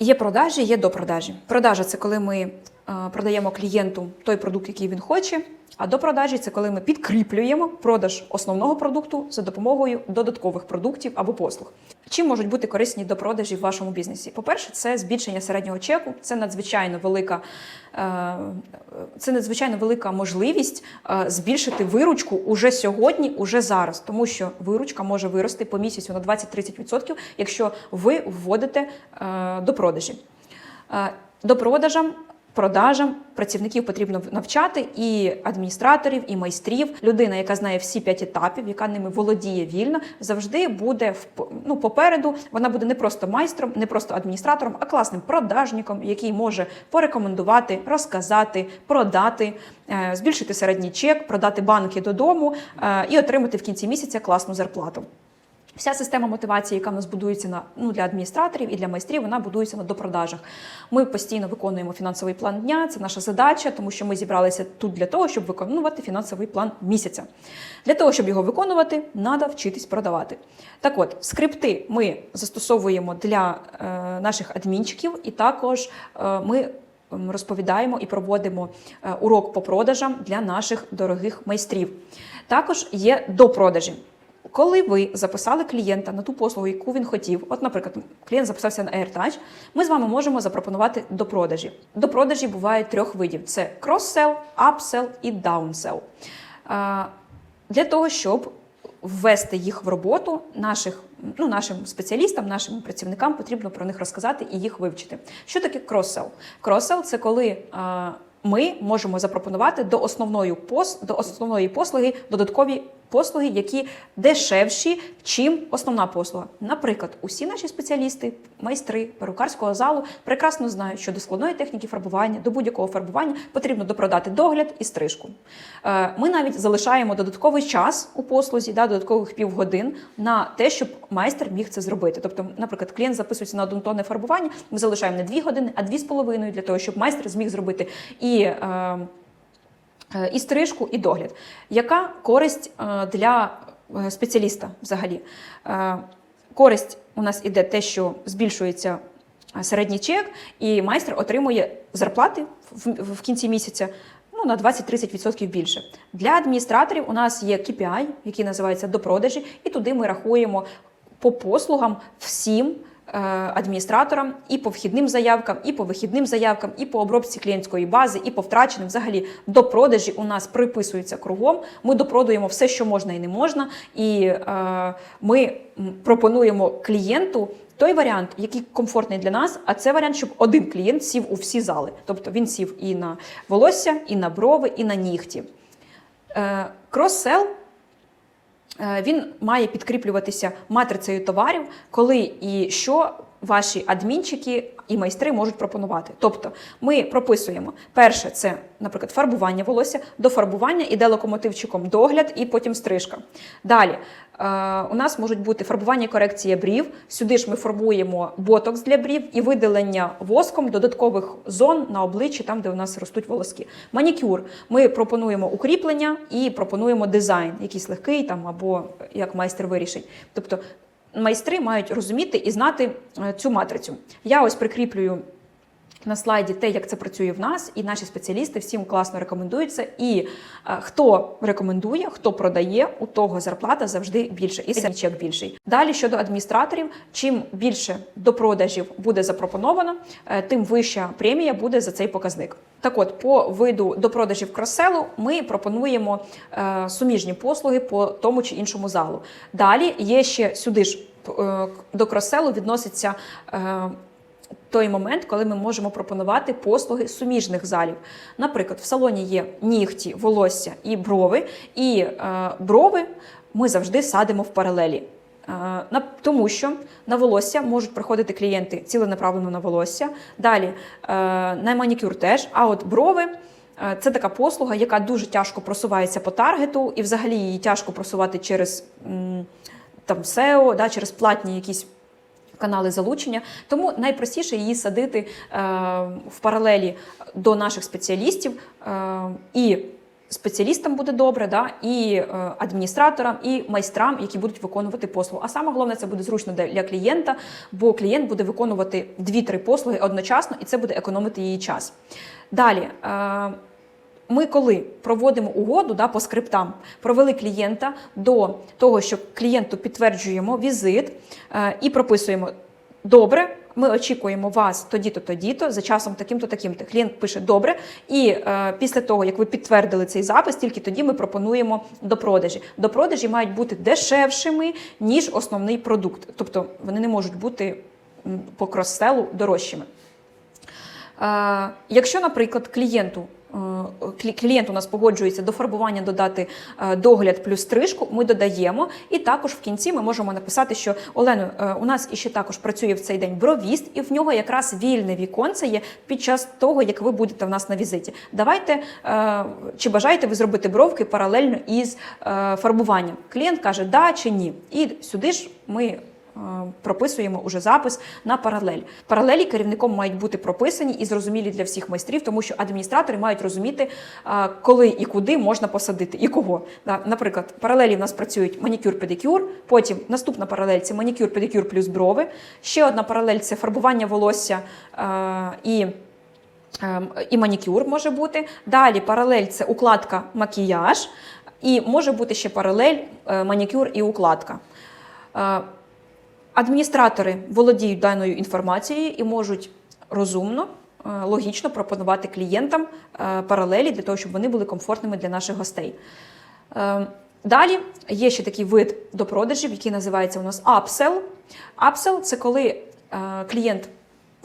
Є продажі, є допродажі. Продажа це коли ми е, продаємо клієнту той продукт, який він хоче. А до продажі це коли ми підкріплюємо продаж основного продукту за допомогою додаткових продуктів або послуг. Чим можуть бути корисні до продажі в вашому бізнесі? По-перше, це збільшення середнього чеку. Це надзвичайно велика, е, це надзвичайно велика можливість е, збільшити виручку уже сьогодні, уже зараз, тому що виручка може вирости по місяцю на 20-30%, якщо ви вводите е, до продажі. До продажам продажам працівників потрібно навчати і адміністраторів, і майстрів. Людина, яка знає всі п'ять етапів, яка ними володіє вільно, завжди буде в ну, попереду. Вона буде не просто майстром, не просто адміністратором, а класним продажником, який може порекомендувати, розказати, продати, е, збільшити середній чек, продати банки додому е, і отримати в кінці місяця класну зарплату. Вся система мотивації, яка в нас будується на ну для адміністраторів і для майстрів, вона будується на допродажах. Ми постійно виконуємо фінансовий план дня. Це наша задача, тому що ми зібралися тут для того, щоб виконувати фінансовий план місяця. Для того, щоб його виконувати, треба вчитись продавати. Так от, скрипти ми застосовуємо для е, наших адмінчиків, і також е, ми розповідаємо і проводимо е, урок по продажам для наших дорогих майстрів. Також є допродажі. Коли ви записали клієнта на ту послугу, яку він хотів, от, наприклад, клієнт записався на AirTouch, ми з вами можемо запропонувати до продажі. До продажі буває трьох видів: це cross-sell, upsell і downsell. Для того, щоб ввести їх в роботу, наших, ну, нашим спеціалістам, нашим працівникам потрібно про них розказати і їх вивчити. Що таке cross-sell? Cross-sell – це коли ми можемо запропонувати до основної пос, до основної послуги додаткові послуги, які дешевші, чим основна послуга. Наприклад, усі наші спеціалісти, майстри перукарського залу прекрасно знають, що до складної техніки фарбування, до будь-якого фарбування потрібно допродати догляд і стрижку. Е, Ми навіть залишаємо додатковий час у послузі, да, додаткових півгодин на те, щоб майстер міг це зробити. Тобто, наприклад, клієнт записується на однотонне фарбування, ми залишаємо не 2 години, а 2,5 для того, щоб майстер зміг зробити і. Е, і стрижку, і догляд. Яка користь е, для е, спеціаліста взагалі? Е, Користь у нас іде те, що збільшується е, середній чек, і майстер отримує зарплати в, кінці місяця. Ну, на 20-30% більше. Для адміністраторів у нас є KPI, який називається до продажі, і туди ми рахуємо по послугам всім е, адміністраторам і по вхідним заявкам, і по вихідним заявкам, і по обробці клієнтської бази, і по втраченим. Взагалі до продажі у нас приписується кругом. Ми допродуємо все, що можна і не можна. І е, ми пропонуємо клієнту. Той варіант, який комфортний для нас, а це варіант, щоб один клієнт сів у всі зали. Тобто він сів і на волосся, і на брови, і на нігті. Е, Крос-сел Е, Він має підкріплюватися матрицею товарів, коли і що ваші адмінчики і майстри можуть пропонувати. Тобто ми прописуємо перше, це, наприклад, фарбування волосся, до фарбування іде локомотивчиком догляд і потім стрижка. Далі е, у нас можуть бути фарбування і корекція брів. Сюди ж ми фарбуємо ботокс для брів і видалення воском додаткових зон на обличчі, там, де у нас ростуть волоски. Манікюр. Ми пропонуємо укріплення і пропонуємо дизайн, якийсь легкий там або як майстер вирішить. Тобто майстри мають розуміти і знати е, цю матрицю. Я ось прикріплюю. На слайді те, як це працює в нас, і наші спеціалісти всім класно рекомендують це. І е, хто рекомендує, хто продає, у того зарплата завжди більше і сам більший. Далі щодо адміністраторів, чим більше до продажів буде запропоновано, е, тим вища премія буде за цей показник. Так от, по виду до продажів кроселу ми пропонуємо е, суміжні послуги по тому чи іншому залу. Далі є ще сюди ж е, до кроселу відноситься. Той момент, коли ми можемо пропонувати послуги суміжних залів. Наприклад, в салоні є нігті, волосся і брови, і е, брови ми завжди садимо в паралелі. Е, на, тому що на волосся можуть приходити клієнти ціленаправленно на волосся. Далі е, на манікюр теж. А от брови. е, Це така послуга, яка дуже тяжко просувається по таргету, і взагалі її тяжко просувати через там SEO, да, через платні якісь канали залучення. Тому найпростіше її садити е, в паралелі до наших спеціалістів е, і спеціалістам буде добре, да, і е, адміністраторам, і майстрам, які будуть виконувати послугу. А саме головне, це буде зручно для клієнта, бо клієнт буде виконувати 2-3 послуги одночасно, і це буде економити її час. Далі. Ми, коли проводимо угоду да, по скриптам, провели клієнта до того, що клієнту підтверджуємо візит е, і прописуємо добре. Ми очікуємо вас тоді-то, тоді-то, за часом таким-то, таким-то. Клієнт пише добре. І е, після того, як ви підтвердили цей запис, тільки тоді ми пропонуємо до продажі. До продажі мають бути дешевшими, ніж основний продукт. Тобто вони не можуть бути по крос-селу дорожчими. Е, Якщо, наприклад, клієнту клі- клієнт у нас погоджується до фарбування додати е, догляд плюс стрижку, ми додаємо. І також в кінці ми можемо написати, що Олено, е, у нас іще також працює в цей день бровіст, і в нього якраз вільне віконце є під час того, як ви будете в нас на візиті. Давайте е, чи бажаєте ви зробити бровки паралельно із е, фарбуванням? Клієнт каже да чи ні. І сюди ж ми е, прописуємо уже запис на паралель. Паралелі керівником мають бути прописані і зрозумілі для всіх майстрів, тому що адміністратори мають розуміти, е, коли і куди можна посадити і кого. Наприклад, паралелі в нас працюють манікюр-педикюр, потім наступна паралель це манікюр-педикюр плюс брови. Ще одна паралель це фарбування волосся е, і. Ем, І манікюр може бути. Далі паралель це укладка макіяж, і може бути ще паралель е, манікюр і укладка. Адміністратори володіють даною інформацією і можуть розумно, е, логічно пропонувати клієнтам е, паралелі для того, щоб вони були комфортними для наших гостей. Е, Далі є ще такий вид до продажів, який називається у нас апсел. Апсел – це коли клієнт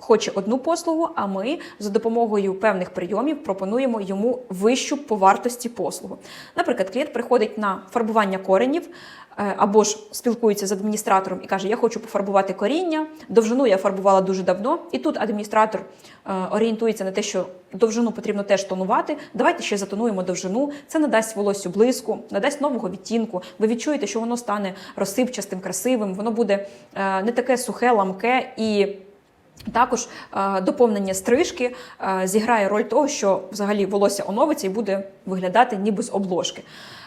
хоче одну послугу, а ми за допомогою певних прийомів пропонуємо йому вищу по вартості послугу. Наприклад, клієнт приходить на фарбування коренів е, або ж спілкується з адміністратором і каже: Я хочу пофарбувати коріння. Довжину я фарбувала дуже давно, і тут адміністратор е, орієнтується на те, що довжину потрібно теж тонувати. Давайте ще затонуємо довжину. Це надасть волоссю блиску, надасть нового відтінку. Ви відчуєте, що воно стане розсипчастим, красивим, воно буде е, не таке сухе, ламке і. Також е, доповнення стрижки е, зіграє роль того, що взагалі волосся оновиться і буде виглядати ніби з обложки.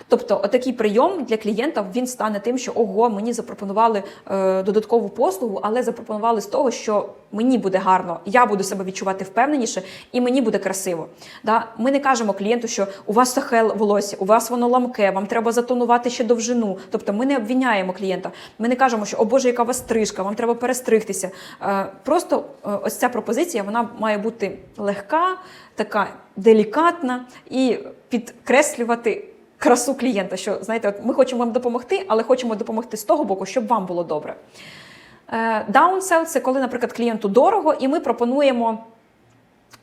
Тобто, отакий прийом для клієнта він стане тим, що ого, мені запропонували е, додаткову послугу, але запропонували з того, що мені буде гарно, я буду себе відчувати впевненіше, і мені буде красиво. Да? Ми не кажемо клієнту, що у вас сухе волосся, у вас воно ламке, вам треба затонувати ще довжину. Тобто ми не обвиняємо клієнта. Ми не кажемо, що о Боже, яка у вас стрижка, вам треба перестригтися. Е, Просто е, ось ця пропозиція вона має бути легка, така делікатна і підкреслювати. Красу клієнта, що знаєте, от ми хочемо вам допомогти, але хочемо допомогти з того боку, щоб вам було добре. Даунсел Downsell – це коли, наприклад, клієнту дорого, і ми пропонуємо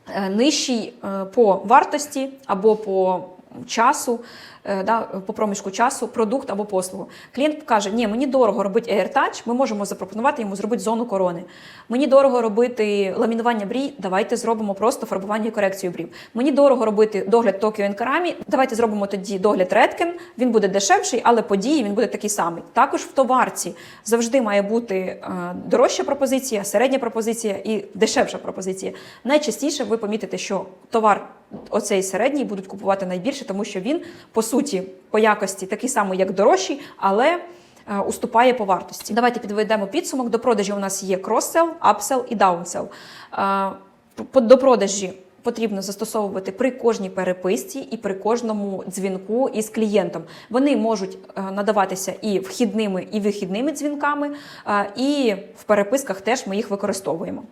е, нижчий е, по вартості або по часу, е, да, по проміжку часу, продукт або послугу. Клієнт каже, ні, мені дорого робити AirTouch, ми можемо запропонувати йому зробити зону корони. Мені дорого робити ламінування брій, давайте зробимо просто фарбування і корекцію брів. Мені дорого робити догляд Tokyo Encarami, давайте зробимо тоді догляд Redken, він буде дешевший, але по дії він буде такий самий. Також в товарці завжди має бути е, дорожча пропозиція, середня пропозиція і дешевша пропозиція. Найчастіше ви помітите, що товар оцей середній будуть купувати найбільше, тому що він по суті по якості такий самий, як дорожчий, але е, уступає по вартості. Давайте підведемо підсумок. До продажі у нас є кросел, апсел і даунсел. Е, До продажі потрібно застосовувати при кожній переписці і при кожному дзвінку із клієнтом. Вони можуть е, надаватися і вхідними, і вихідними дзвінками, і в переписках теж ми їх використовуємо.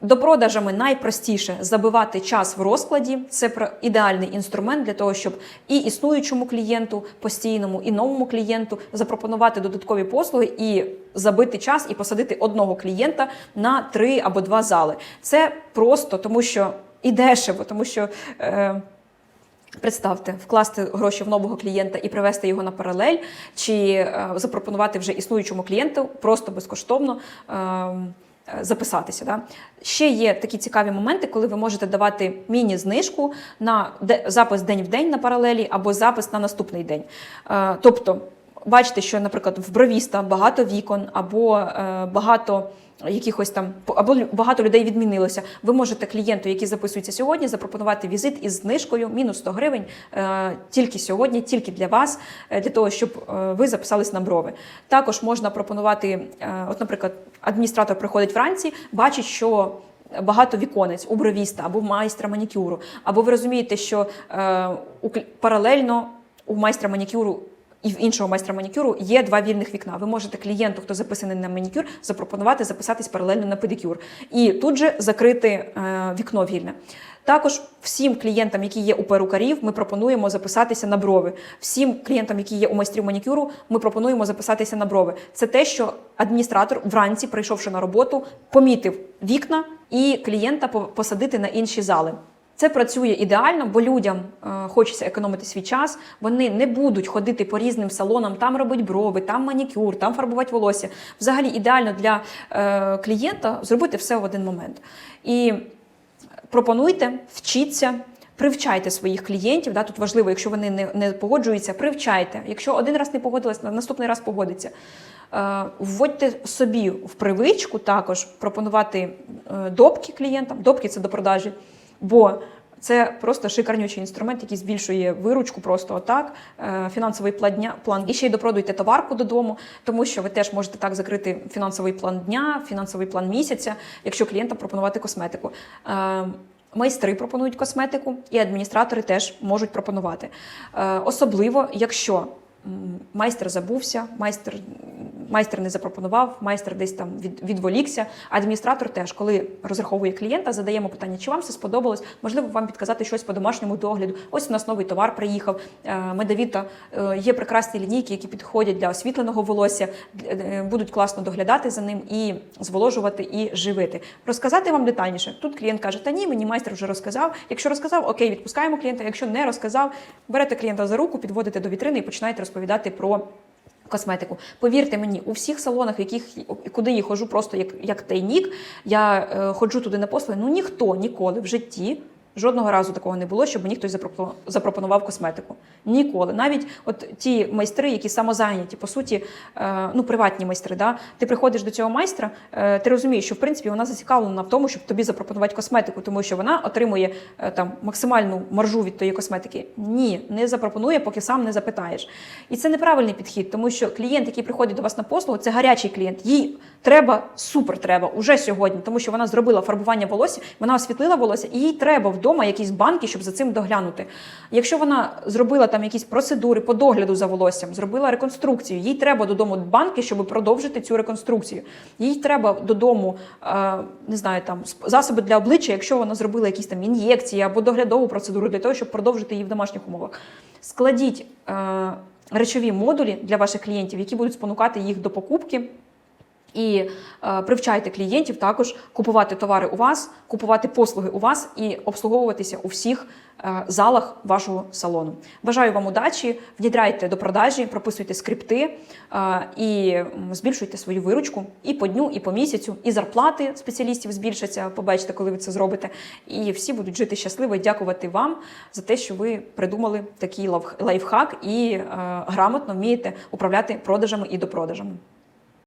До продажами найпростіше забивати час в розкладі. Це ідеальний інструмент для того, щоб і існуючому клієнту, постійному, і новому клієнту запропонувати додаткові послуги і забити час і посадити одного клієнта на три або два зали. Це просто тому, що і дешево, тому що. Е, Представте, вкласти гроші в нового клієнта і привести його на паралель, чи е, запропонувати вже існуючому клієнту просто безкоштовно е, записатися. Да? Ще є такі цікаві моменти, коли ви можете давати міні-знижку на запис день в день на паралелі або запис на наступний день. Е, тобто бачите, що, наприклад, в бровіста багато вікон або е, багато. Якихось там або багато людей відмінилося. Ви можете клієнту, який записується сьогодні, запропонувати візит із знижкою мінус 100 гривень е, тільки сьогодні, тільки для вас, е, для того, щоб ви записались на брови. Також можна пропонувати, от, наприклад, адміністратор приходить вранці, бачить, що багато віконець у бровіста або майстра манікюру, або ви розумієте, що е, у паралельно у майстра манікюру. І в іншого майстра манікюру є два вільних вікна. Ви можете клієнту, хто записаний на манікюр, запропонувати записатись паралельно на педикюр. І тут же закрити е, вікно вільне. Також всім клієнтам, які є у перукарів, ми пропонуємо записатися на брови. Всім клієнтам, які є у майстрів манікюру, ми пропонуємо записатися на брови. Це те, що адміністратор вранці, прийшовши на роботу, помітив вікна і клієнта посадити на інші зали. Це працює ідеально, бо людям е, хочеться економити свій час. Вони не будуть ходити по різним салонам, там робити брови, там манікюр, там фарбувати волосся. Взагалі ідеально для е, клієнта зробити все в один момент. І пропонуйте, вчіться. Привчайте своїх клієнтів. Да, тут важливо, якщо вони не, не погоджуються, привчайте. Якщо один раз не погодилась, на наступний раз погодиться. Е, вводьте собі в привичку також пропонувати е, допки клієнтам. Допки це до продажі, бо це просто шикарнючий інструмент, який збільшує виручку просто отак, е, фінансовий план. І ще й допродуйте товарку додому, тому що ви теж можете так закрити фінансовий план дня, фінансовий план місяця, якщо клієнтам пропонувати косметику. Е, Майстри пропонують косметику, і адміністратори теж можуть пропонувати. Е, Особливо, якщо майстер забувся, майстер, майстер не запропонував, майстер десь там від, відволікся. Адміністратор теж, коли розраховує клієнта, задаємо питання, чи вам все сподобалось, можливо, вам підказати щось по домашньому догляду. Ось у нас новий товар приїхав. Е, Медовіта е, є прекрасні лінійки, які підходять для освітленого волосся, е, будуть класно доглядати за ним і зволожувати і живити. Розказати вам детальніше. Тут клієнт каже: Та ні, мені майстер вже розказав. Якщо розказав, окей, відпускаємо клієнта. Якщо не розказав, берете клієнта за руку, підводите до вітрини і починаєте розповідати про. Косметику. Повірте мені, у всіх салонах, яких куди я ходжу просто як, як тайнік, я е, ходжу туди на послуги, ну ніхто ніколи в житті. Жодного разу такого не було, щоб мені хтось запропонував косметику. Ніколи. Навіть от ті майстри, які самозайняті, по суті, е, ну приватні майстри. Да? Ти приходиш до цього майстра, е, ти розумієш, що в принципі вона зацікавлена в тому, щоб тобі запропонувати косметику, тому що вона отримує е, там максимальну маржу від тої косметики. Ні, не запропонує, поки сам не запитаєш. І це неправильний підхід, тому що клієнт, який приходить до вас на послугу, це гарячий клієнт. Їй треба, супер треба уже сьогодні, тому що вона зробила фарбування волосся, вона освітлила волосся, і їй треба вдома якісь банки, щоб за цим доглянути. Якщо вона зробила там якісь процедури по догляду за волоссям, зробила реконструкцію, їй треба додому банки, щоб продовжити цю реконструкцію. Їй треба додому, е, не знаю, там засоби для обличчя, якщо вона зробила якісь там ін'єкції або доглядову процедуру для того, щоб продовжити її в домашніх умовах. Складіть е, речові модулі для ваших клієнтів, які будуть спонукати їх до покупки. І е, привчайте клієнтів також купувати товари у вас, купувати послуги у вас і обслуговуватися у всіх е, залах вашого салону. Бажаю вам удачі, внідряйте до продажі, прописуйте скрипти е, і збільшуйте свою виручку і по дню, і по місяцю, і зарплати спеціалістів збільшаться. Побачите, коли ви це зробите. І всі будуть жити щасливо і дякувати вам за те, що ви придумали такий лайф- лайфхак і е, грамотно вмієте управляти продажами і допродажами.